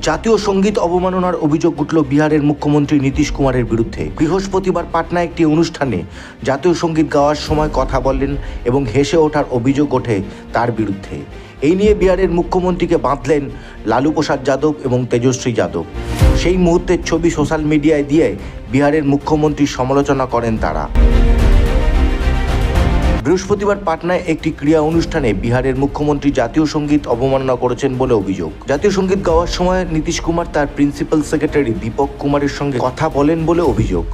জাতীয় সংগীত অবমাননার অভিযোগ উঠল বিহারের মুখ্যমন্ত্রী নীতিশ কুমারের বিরুদ্ধে। বৃহস্পতিবার পাটনা একটি অনুষ্ঠানে জাতীয় সংগীত গাওয়ার সময় কথা বললেন এবং হেসে ওঠার অভিযোগ ওঠে তার বিরুদ্ধে। এই নিয়ে বিহারের মুখ্যমন্ত্রীকে বাঁধলেন লালু প্রসাদ যাদব এবং তেজস্বী যাদব। সেই মুহূর্তের ছবি সোশ্যাল মিডিয়ায় দিয়ে বিহারের মুখ্যমন্ত্রীর সমালোচনা করেন তারা। বৃহস্পতিবার পাটনায় একটি ক্রীড়া অনুষ্ঠানে বিহারের মুখ্যমন্ত্রী জাতীয় সংগীত অবমাননা করেছেন বলে অভিযোগ। জাতীয় সংগীত গাওয়ার সময় নীতিশ কুমার তার প্রিন্সিপাল সেক্রেটারি দীপক কুমারের সঙ্গে কথা বলেন বলে অভিযোগ।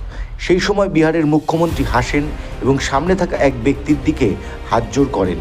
সেই সময় বিহারের মুখ্যমন্ত্রী হাসেন এবং সামনে থাকা এক ব্যক্তির দিকে হাত জোর করেন।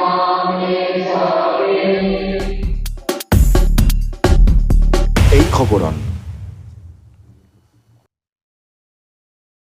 খবরন